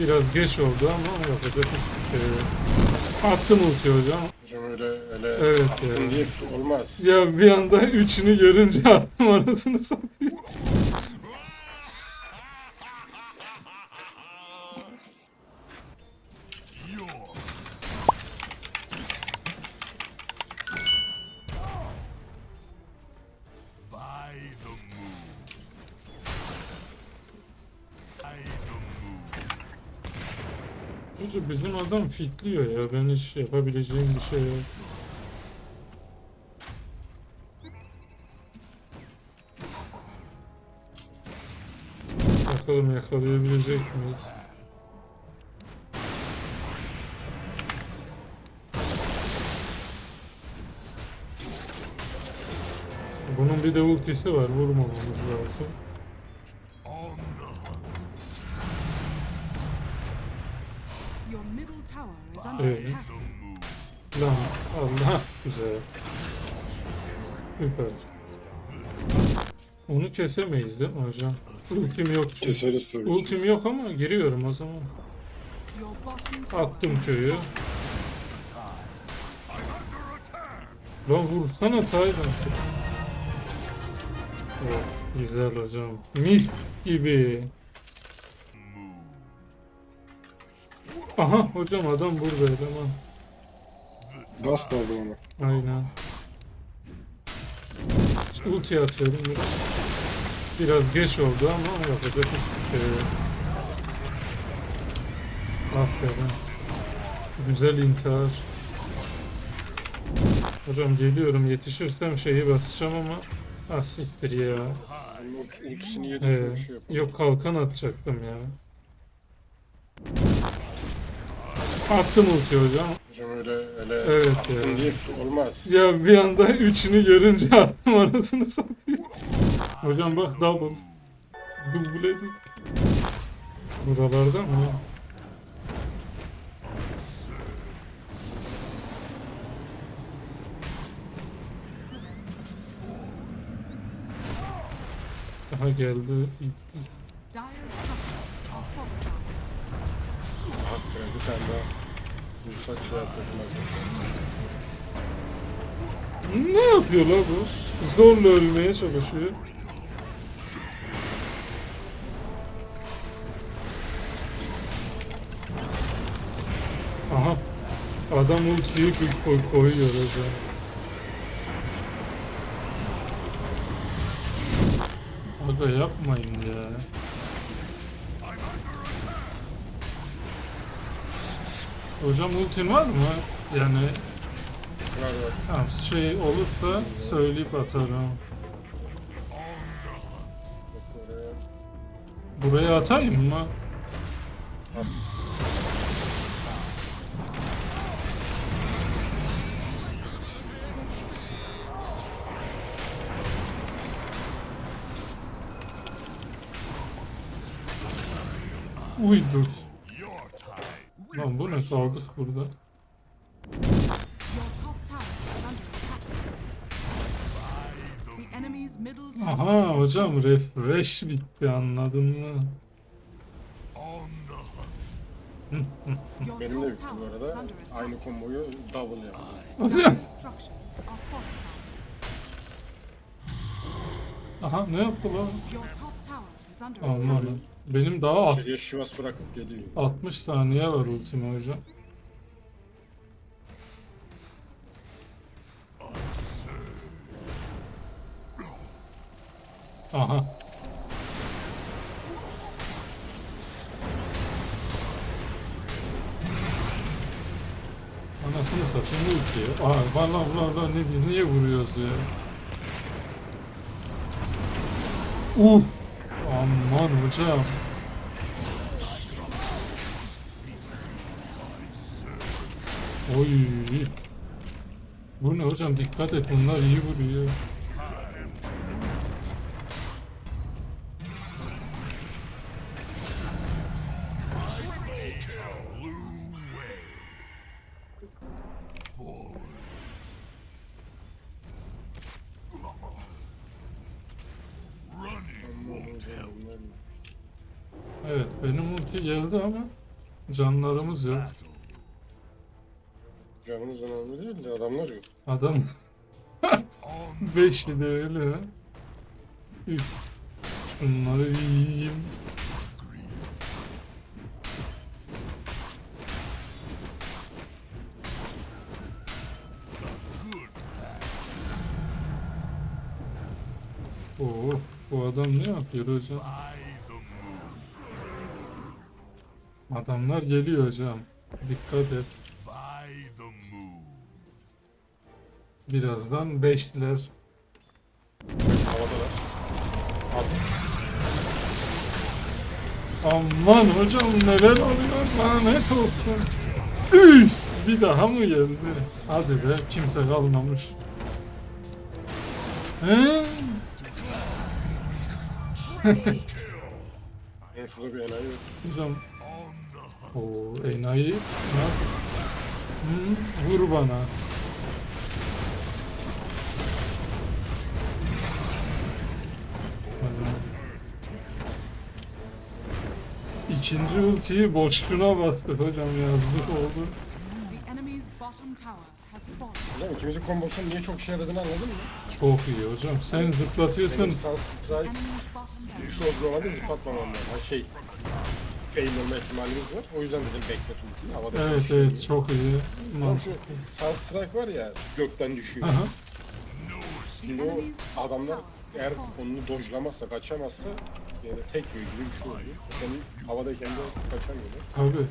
Biraz geç oldu ama yapacak hiçbir şey yok. Attım ulti hocam. Hocam öyle öyle Evet ya. attın deyip olmaz. Ya bir anda üçünü görünce attım arasını satayım. Hoca bizim adam fitliyor ya. Ben hiç yapabileceğim bir şey yok. Bakalım yakalayabilecek miyiz? Bunun bir de ultisi var. Vurmamamız lazım. Evet. Lan Allah güzel. Süper. Onu kesemeyiz değil mi hocam? Ultim yok. Keseriz tabii. Ultim yok ama giriyorum o zaman. Attım köyü. Lan vursana Taylan. Oh, güzel hocam. Mis gibi. Aha hocam adam burada eleman. Bas lazım ona. Aynen. Ulti atıyorum biraz. Geç oldu ama yapacak hiçbir şey yok. Aferin. Güzel intihar. Hocam geliyorum yetişirsem şeyi basacağım ama ah siktir ya. Ultisini yedi Ee, şey yok kalkan atacaktım ya. Attım ulti hocam. Hocam öyle öyle Evet ya. deyip olmaz. Ya bir anda üçünü görünce attım arasını satayım. Hocam bak double. Dubledim. Buralarda mı? Aha geldi. Dire structures are fortified. Hakikaten bir tane daha Ne yapıyor la bu? Zorla ölmeye çalışıyor. Aha. Adam ultiyi koy- koyuyor hocam. Aga yapmayın ya. Hocam ultin var mı? Yani Var var. Tamam şey olursa söyleyip atarım. Buraya atayım mı? Uy dur. Attack. The enemy's middle tower Aha hocam refresh bitti anladın mı? Benim de bitti bu arada. Aynı komboyu double yaptım. Aha ne yaptı lan? Aman. Benim daha at- İçeriye şivas bırakıp geliyor. 60 saniye var ultime hocam. Aha. Anasını satayım ultiye. Aa, valla valla ne, niye vuruyoruz ya? Uf! Aman hocam. Oy. Bu ne hocam dikkat et bunlar iyi vuruyor. Ulti geldi ama Canlarımız yok. Canımız önemli değil de adamlar yok. Adam beşli de öyle. Üf. Şunları yiyeyim. Oo, bu adam ne yapıyor hocam? Adamlar geliyor hocam. Dikkat et. Birazdan beşliler. Havadalar. Aman hocam neler oluyor lanet olsun. Üf! Bir daha mı geldi? Hadi be kimse kalmamış. He? Şurada bir enayi yok. Hocam On the hunt. o enayi ne yap? Hı, vur bana. İkinci ultiyi boşluğuna bastık hocam yazdık oldu. Hocam ikimizin kombosunun niye çok işe yaradığını anladın mı? Çok iyi hocam. Sen zıplatıyorsun. Benim Sun Strike Enemy's bottom tower. Üç oldu normalde zıplatmamam lazım. Ha şey, fail olma ihtimalimiz var. O yüzden dedim beklet ultiyi. Havada Evet evet değil. çok iyi. Mantıklı. şu Sun Strike var ya gökten düşüyor. Aha. Şimdi o adamlar eğer onu dojlamazsa, kaçamazsa yani tek yiyor gibi bir şey oluyor. Senin havadayken de kaçamıyorlar. Tabii.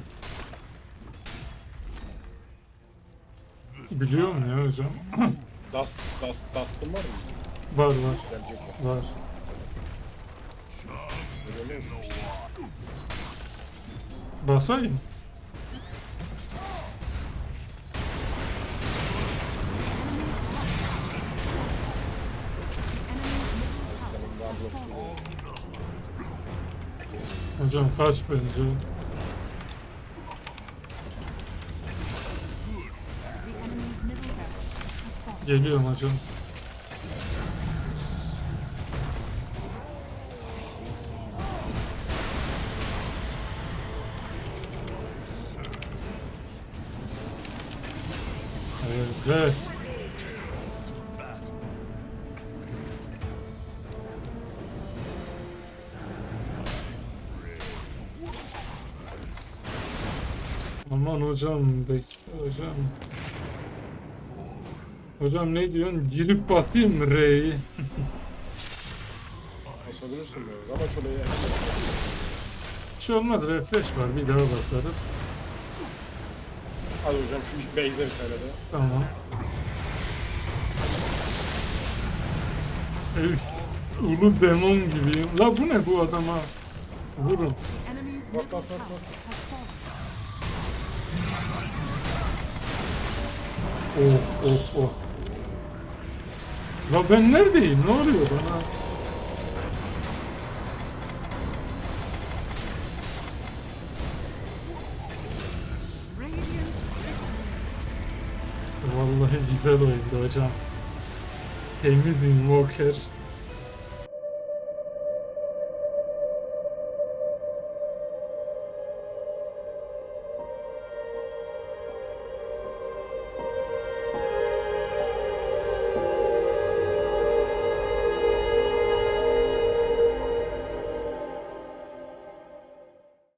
Biliyor mu ya hocam? Dust, dust, dust'ın var mı? var var Gelecek ya. var. Görüyor musun? Basayım. Hocam kaç bence. Geliyorum hocam. Aman hocam bekle hocam. Hocam ne diyorsun? Girip basayım mı R'yi? basabilirsin böyle ama şöyle ya. Bir şey olmaz refresh var bir daha basarız. Hadi hocam şu base'e bir tane de. Tamam. Üf, ulu demon gibiyim. La bu ne bu adama? Vurun. Bak, bak, bak, bak. Oh oh oh. La ben neredeyim? Ne oluyor bana? Vallahi güzel oyundu hocam. Temiz invoker.